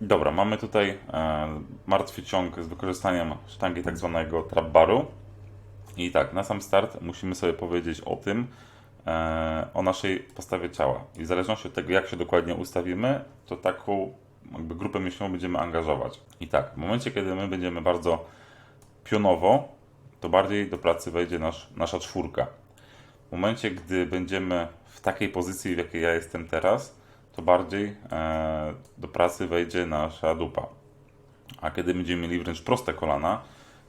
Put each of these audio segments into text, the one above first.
Dobra, mamy tutaj e, martwy ciąg z wykorzystaniem sztangi tak zwanego trap baru. I tak, na sam start musimy sobie powiedzieć o tym, e, o naszej postawie ciała. I w zależności od tego, jak się dokładnie ustawimy, to taką jakby grupę myślową będziemy angażować. I tak, w momencie, kiedy my będziemy bardzo pionowo, to bardziej do pracy wejdzie nasz, nasza czwórka. W momencie, gdy będziemy w takiej pozycji, w jakiej ja jestem teraz, to bardziej e, do pracy wejdzie nasza dupa. A kiedy będziemy mieli wręcz proste kolana,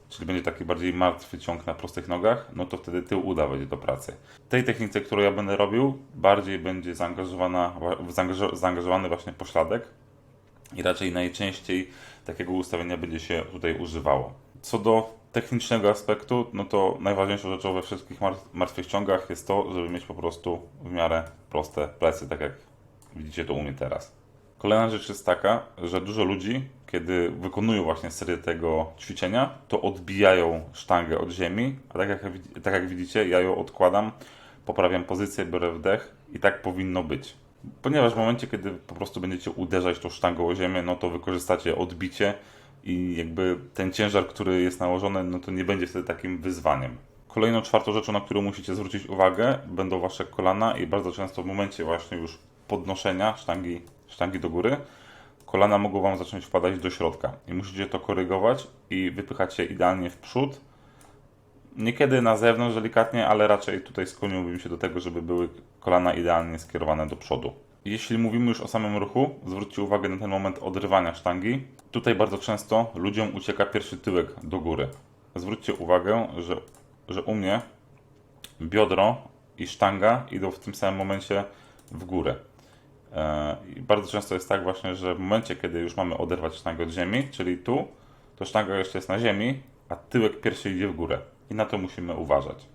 czyli będzie taki bardziej martwy ciąg na prostych nogach, no to wtedy tył uda wejdzie do pracy. W tej technice, którą ja będę robił, bardziej będzie zaangażowana, zaangażo- zaangażowany właśnie pośladek i raczej najczęściej takiego ustawienia będzie się tutaj używało. Co do technicznego aspektu, no to najważniejszą rzeczą we wszystkich mar- martwych ciągach jest to, żeby mieć po prostu w miarę proste plecy, tak jak widzicie to u mnie teraz. Kolejna rzecz jest taka, że dużo ludzi, kiedy wykonują właśnie serię tego ćwiczenia, to odbijają sztangę od ziemi, a tak jak, tak jak widzicie, ja ją odkładam, poprawiam pozycję, biorę wdech i tak powinno być. Ponieważ w momencie, kiedy po prostu będziecie uderzać tą sztangą o ziemię, no to wykorzystacie odbicie i jakby ten ciężar, który jest nałożony, no to nie będzie wtedy takim wyzwaniem. Kolejną czwartą rzeczą, na którą musicie zwrócić uwagę, będą wasze kolana i bardzo często w momencie właśnie już podnoszenia sztangi, sztangi do góry, kolana mogą wam zacząć wpadać do środka i musicie to korygować i wypychać się idealnie w przód. Niekiedy na zewnątrz delikatnie, ale raczej tutaj skłoniłbym się do tego, żeby były kolana idealnie skierowane do przodu. Jeśli mówimy już o samym ruchu, zwróćcie uwagę na ten moment odrywania sztangi. Tutaj bardzo często ludziom ucieka pierwszy tyłek do góry. Zwróćcie uwagę, że, że u mnie biodro i sztanga idą w tym samym momencie w górę. E, I bardzo często jest tak właśnie, że w momencie, kiedy już mamy oderwać sztangę od ziemi, czyli tu, to sztanga jeszcze jest na ziemi, a tyłek pierwszy idzie w górę. I na to musimy uważać.